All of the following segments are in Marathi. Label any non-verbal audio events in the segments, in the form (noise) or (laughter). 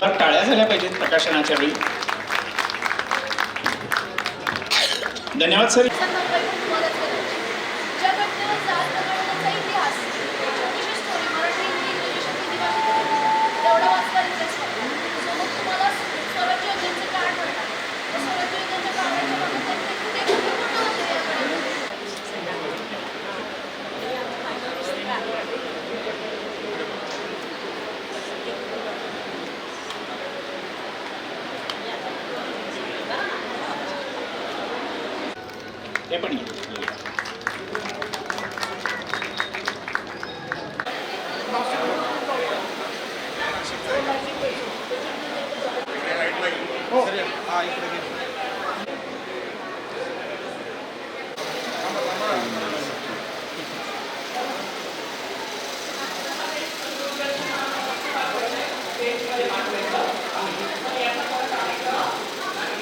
तर टाळ्या झाल्या पाहिजेत प्रकाशनाच्या वेळी. धन्यवाद सर. हे पण ये.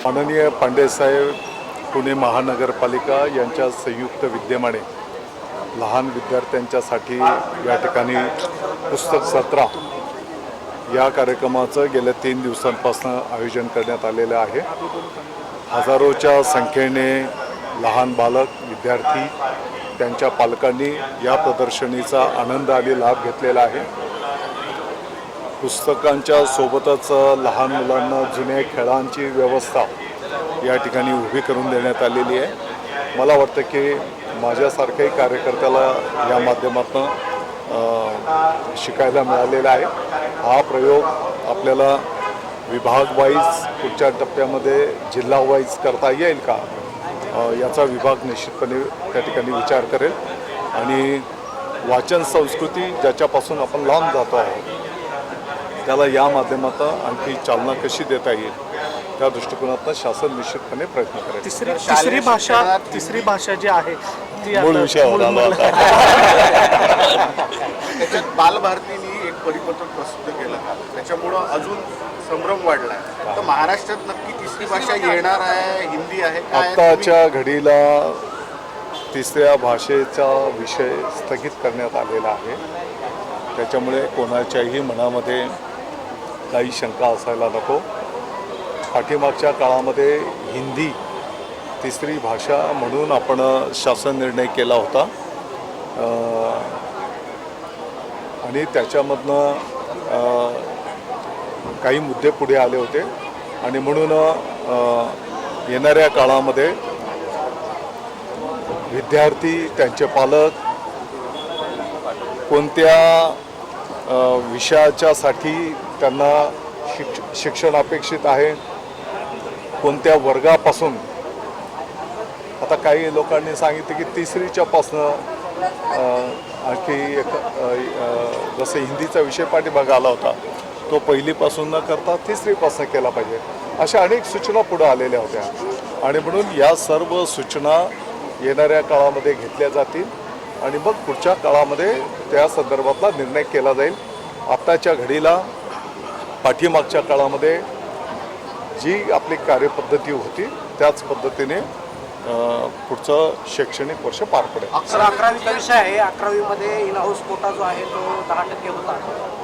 माननीय पांडेसाहेब पुणे महानगरपालिका यांच्या संयुक्त विद्यमाने लहान विद्यार्थ्यांच्यासाठी या ठिकाणी पुस्तक सत्रा या कार्यक्रमाचं गेल्या तीन दिवसांपासून आयोजन करण्यात आलेलं आहे. हजारोच्या संख्येने लहान बालक विद्यार्थी त्यांच्या पालकांनी या प्रदर्शनीचा आनंद आणि लाभ घेतलेला आहे. पुस्तकांच्या सोबतच लहान मुलांना जुन्या खेळांची व्यवस्था या ठिकाणी उभी करून देण्यात आलेली आहे. मला वाटतं की माझ्यासारख्याही कार्यकर्त्याला या माध्यमातून शिकायला मिळालेला आहे. हा प्रयोग आपल्याला विभाग वाईज पुढच्या टप्प्यामध्ये जिल्हा वाईज करता येईल का? याचा विभाग निश्चितपणे त्या ठिकाणी विचार करेल. आणि वाचन संस्कृती ज्याच्यापासून आपण लांब जातो आहोत त्याला या माध्यमातून आणखी चालना कशी देता येईल? त्या दृष्टिकोनातून शासन निश्चितपणे प्रयत्न करेल. तिसरी तिसरी भाषा तिसरी भाषा जी आहे ती मूळ मूळ- (laughs) त्याच्यात बालभारतीने एक परिपत्रक प्रसिद्ध केलं. त्याच्यामुळं अजून संभ्रम वाढलाय. तर महाराष्ट्रात नक्की तिसरी भाषा येणार आहे हिंदी आहे काय आहे? आत्ताच्या घडीला तिसऱ्या भाषेचा विषय स्थगित करण्यात आलेला आहे. त्याच्यामुळे कोणाच्याही मनामध्ये काही शंका असायला नको. पाठीमागच्या काळामध्ये हिंदी तिसरी भाषा म्हणून आपण शासन निर्णय केला होता. आणि त्याच्यामधनं काही मुद्दे पुढे आले होते. आणि म्हणून येणाऱ्या काळामध्ये विद्यार्थी त्यांचे पालक कोणत्या विषयाच्यासाठी त्यांना शिक्ष शिक्षण अपेक्षित आहे कोणत्या वर्गापासून? आता काही लोकांनी सांगितलं की तिसरीच्यापासनं आणखी एक जसं हिंदीचा विषय पाठीमागं आला होता तो पहिलीपासून न करता तिसरीपासून केला पाहिजे. अशा अनेक सूचना पुढे आलेल्या होत्या. आणि म्हणून या सर्व सूचना येणाऱ्या काळामध्ये घेतल्या जातील आणि मग पुढच्या काळामध्ये त्या संदर्भातला निर्णय केला जाईल. आत्ताच्या घडीला पाठीमागच्या काळामध्ये जी आपली कार्यपद्धती होती त्याच पद्धतीने पुढचं शैक्षणिक वर्ष पार पडेल. अकरा अकरावीचा विषय आहे. अकरावीमध्ये इन हाऊस कोटा जो आहे तो दहा टक्के होता.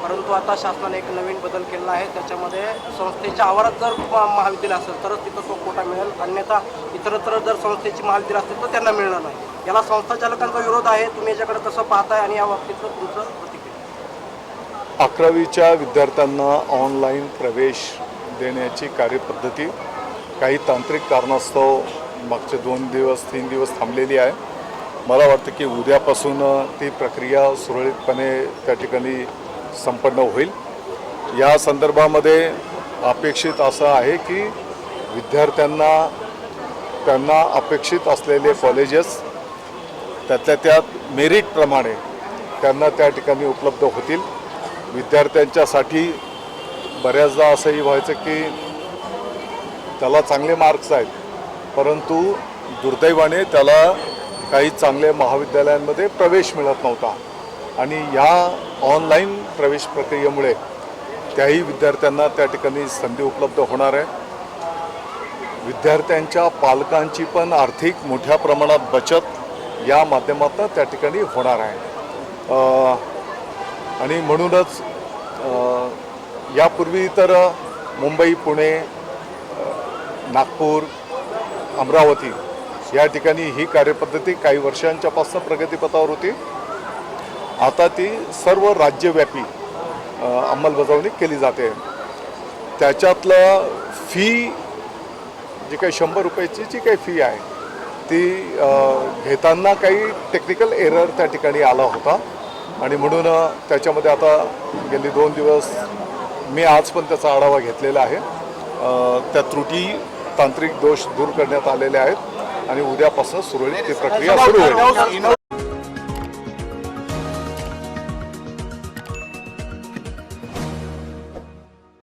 परंतु आता शासनाने एक नवीन बदल केलेला आहे. त्याच्यामध्ये संस्थेच्या आवारात जर महाविद्यालय असेल तरच तिथं तो कोटा मिळेल. अन्यथा इतरत्र जर संस्थेची महाविद्यालय असतील तर त्यांना मिळणार नाही. याला संस्था चालकांचा विरोध आहे. तुम्ही याच्याकडे कसं पाहताय आणि या बाबतीतलं तुमचं प्रतिक्रिया. अकरावीच्या विद्यार्थ्यांना ऑनलाईन प्रवेश देण्याची कार्यपद्धती काही तांत्रिक कारणास्तव मागचे दोन दिवस तीन दिवस थांबलेली आहे. मला वाटतं की उद्यापासून ती प्रक्रिया सुरळीतपणे त्या ठिकाणी संपन्न होईल. या संदर्भामध्ये अपेक्षित असं आहे की विद्यार्थ्यांना त्यांना अपेक्षित असलेले कॉलेजेस त्यातल्या त्यात मेरिटप्रमाणे त्यांना त्या ठिकाणी उपलब्ध होतील. विद्यार्थ्यांच्यासाठी बऱ्याचदा असंही व्हायचं की त्याला चांगले मार्क्स आहेत परंतु दुर्दैवाने त्याला काही चांगल्या महाविद्यालयांमध्ये प्रवेश मिळत नव्हता. आणि या ऑनलाईन प्रवेश प्रक्रियेमुळे त्याही विद्यार्थ्यांना त्या ठिकाणी संधी उपलब्ध होणार आहे. विद्यार्थ्यांच्या पालकांची पण आर्थिक मोठ्या प्रमाणात बचत या माध्यमातून त्या ठिकाणी होणार आहे. आणि म्हणूनच यापूर्वी तर मुंबई पुणे नागपूर अमरावती या ठिकाणी ही कार्यपद्धती काही वर्षांच्यापासून प्रगतीपथावर होती. आता ती सर्व राज्यव्यापी अंमलबजावणी केली जाते. त्याच्यातलं फी जी काही शंभर रुपयाची जी काही फी आहे ती घेताना काही टेक्निकल एरर त्या ठिकाणी आला होता. आणि म्हणून त्याच्यामध्ये आता गेली दोन दिवस मी आज पण त्याचा आढावा घेतलेला आहे. त्या त्रुटी तांत्रिक दोष दूर करण्यात आलेले आहेत आणि उद्यापासून सुरळीत ती प्रक्रिया सुरू होईल.